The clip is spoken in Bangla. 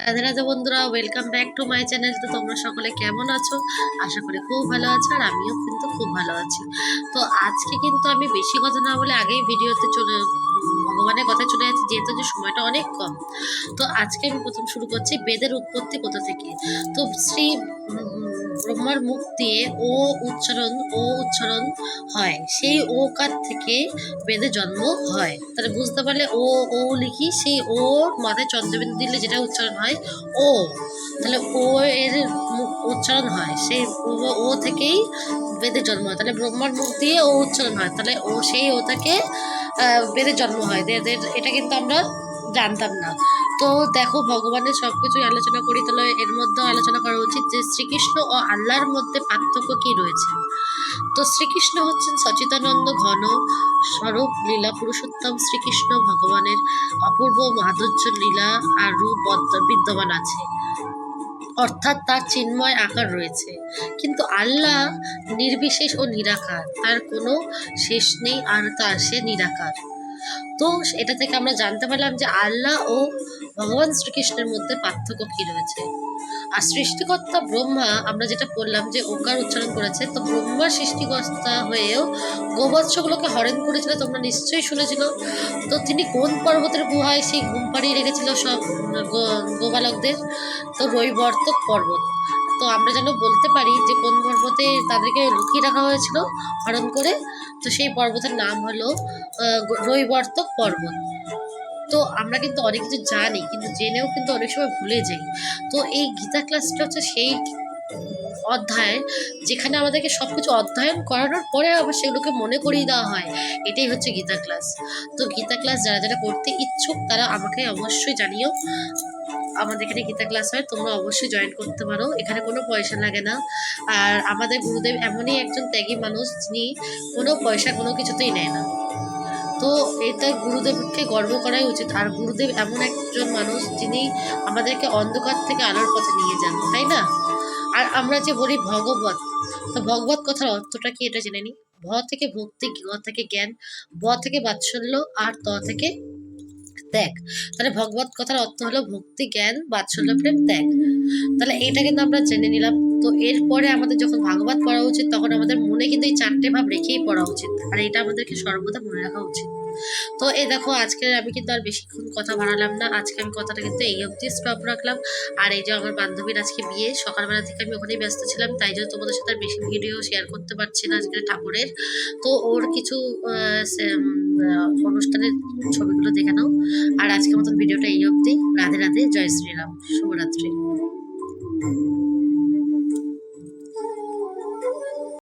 রাধে বন্ধুরা welcome back to my channel তো তোমরা সকলে কেমন আছো? আশা করি খুব ভালো আছো, আর আমিও কিন্তু খুব ভালো আছি। তো আজকে কিন্তু আমি বেশি কথা না বলে আগেই ভিডিওতে চলে ভগবানের কথা চলে যাচ্ছি, যেহেতু যে সময়টা অনেক কম। তো আজকে আমি প্রথম শুরু করছি বেদের উৎপত্তি কোথা থেকে? তো শ্রী ব্রহ্মার মুখ দিয়ে ও উচ্চারণ ও উচ্চারণ হয়। সেই ও কার থেকে বেদের জন্ম হয়। তাহলে বুঝতে পারলে ও ও লিখি, সেই ও মাথায় চন্দ্রবিন্দু দিলে যেটা উচ্চারণ হয়, ও। তাহলে ও এর উচ্চারণ হয়। সেই ও থেকেই বেদের জন্ম হয়। তাহলে ব্রহ্মার মুখ দিয়ে ও উচ্চারণ হয়। তাহলে ও, সেই ও থেকে বেদের জন্ম হয়। এটা কিন্তু আমরা জানতাম না। তো দেখো, ভগবানের সব কিছুই আলোচনা করি, তাহলে এর মধ্যেও আলোচনা করা উচিত যে শ্রীকৃষ্ণ ও আল্লাহর মধ্যে পার্থক্য কি রয়েছে। তো শ্রীকৃষ্ণ হচ্ছেন সচিতানন্দ ঘন, স্বরূপ, লীলা পুরুষোত্তম শ্রীকৃষ্ণ, ভগবানের অপূর্ব মাধুর্য, লীলা আর রূপ বিদ্যমান আছে। অর্থাৎ তার চিন্ময় আকার রয়েছে। কিন্তু আল্লাহ নির্বিশেষ ও নিরাকার, তার কোনো শেষ নেই আর তার সে নিরাকার। তো এটা থেকে আমরা জানতে পারলাম যে আল্লাহ ও ভগবান শ্রীকৃষ্ণের মধ্যে পার্থক্য কি রয়েছে। আর সৃষ্টিকর্তা ব্রহ্মা, আমরা যেটা বললাম যে ওকার উচ্চারণ করেছে, তো ব্রহ্মা সৃষ্টিকর্তা হয়েও গোবৎসগুলোকে হরণ করেছিল, তোমরা নিশ্চয়ই শুনেছিল। তো তিনি কোন পর্বতের গুহায় সেই ঘুম পাড়িয়ে রেখেছিল সব গো- গোপালকদের তো রৈবর্তক পর্বত। তো আমরা যেন বলতে পারি যে কোন পর্বতে তাদেরকে লুকিয়ে রাখা হয়েছিল হরণ করে? তো সেই পর্বতের নাম হলো রৈবর্তক পর্বত। তো আমরা কিন্তু অনেক কিছু জানি, কিন্তু জেনেও কিন্তু অনেক সময় ভুলে যাই। তো এই গীতা ক্লাসটা হচ্ছে সেই অধ্যায়, যেখানে আমাদেরকে সব কিছু অধ্যয়ন করানোর পরে আবার সেগুলোকে মনে করিয়ে দেওয়া হয়। এটাই হচ্ছে গীতা ক্লাস। তো গীতা ক্লাস যারা যারা করতে ইচ্ছুক, তারা আমাকে অবশ্যই জানিও। আমাদের এখানে গীতা ক্লাস হয়, তোমরা অবশ্যই জয়েন করতে পারো। এখানে কোনো পয়সা লাগে না। আর আমাদের গুরুদেব এমনই একজন ত্যাগী মানুষ, যিনি কোনো পয়সা, কোনো কিছুতেই নেয় না। তো এটা গুরুদেবকে গর্ব করাই উচিত। আর গুরুদেব এমন একজন মানুষ, যিনি আমাদেরকে অন্ধকার থেকে আলোর পথে নিয়ে যান, তাই না? আর আমরা যে বলি ভগবত, তো ভগবত কথার অর্থটা কি এটা জেনে নিই? ভ থেকে ভক্তি গ থেকে জ্ঞান, ব থেকে বাৎসল্য, আর ত থেকে ত্যাগ। তাহলে ভগবত কথার অর্থ হলো ভক্তি, জ্ঞান, বাৎসল্য, প্রেম, ত্যাগ। তাহলে এটা কিন্তু আমরা জেনে নিলাম। তো এরপরে আমাদের যখন ভাগবত পড়া উচিত, তখন আমাদের মনে কিন্তু এই চারটে ভাব রেখেই পড়া উচিত। আর এটা আমাদেরকে সর্বদা মনে রাখা উচিত। তো এই দেখো, আজকে আমি কিন্তু আর বেশিক্ষণ কথা বাড়ালাম না। আজকে আমি কথাটা কিন্তু এই অবধি স্টপ রাখলাম। আর এই যে আমার বান্ধবীর আজকে বিয়ে, সকালবেলা থেকে আমি ওখানেই ব্যস্ত ছিলাম, তাই জন্য তোমাদের সাথে আর বেশি ভিডিও শেয়ার করতে পারছি না আজকে ঠাকুরের। তো ওর কিছু অনুষ্ঠানের ছবিগুলো দেখে নাও। আর আজকের মতন ভিডিওটা এই অবধি। রাধে রাধে, জয় শ্রীরাম। শুভরাত্রি।